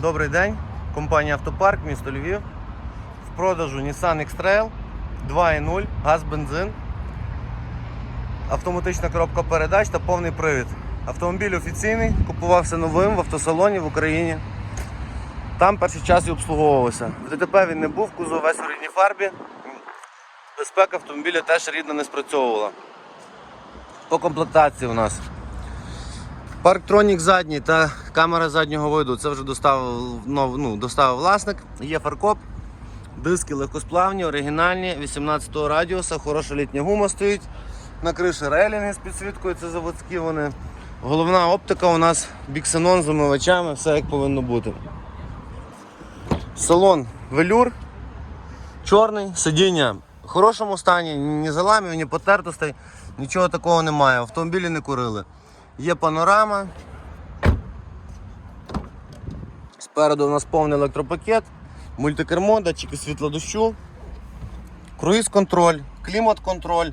Добрий день, компанія Автопарк, місто Львів. В продажу Nissan X-Trail 2.0, газ, бензин, автоматична коробка передач та повний привід. Автомобіль офіційний, купувався новим в автосалоні в Україні. Там перший час і обслуговувався. В ДТП він не був, кузов весь у рідній фарбі. Безпека автомобіля теж рідно не спрацьовувала. По комплектації у нас Парктронік задній та камера заднього виду. Це вже доставив, ну, доставив власник. Є фаркоп, диски легкосплавні, оригінальні, 18-го радіуса, хороша літня гума стоїть. На криші рейлінги з підсвіткою, це заводські вони. Головна оптика у нас біксенон з омивачами, все як повинно бути. Салон велюр, чорний, сидіння в хорошому стані, ні заламів, ні потертостей, нічого такого немає. Автомобілі не курили. Є панорама. Спереду у нас повний електропакет, мультикермо, датчики світлодощу, круїз-контроль, клімат-контроль,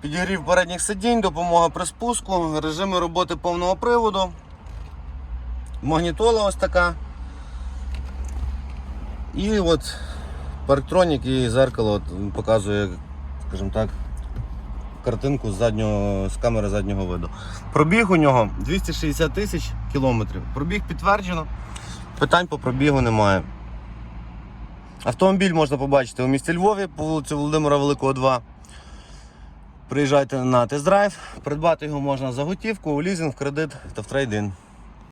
підігрів передніх сидінь, допомога при спуску, режими роботи повного приводу, магнітола ось така. І от парктронік і зеркало от, показує, скажімо так, картинку з, заднього, з камери заднього виду. Пробіг у нього 260 тисяч кілометрів. Пробіг підтверджено, питань по пробігу немає. Автомобіль можна побачити у місті Львові по вулиці Володимира Великого 2. Приїжджайте на тест-драйв, придбати його можна за готівку, у лізинг, в кредит та в трейдин.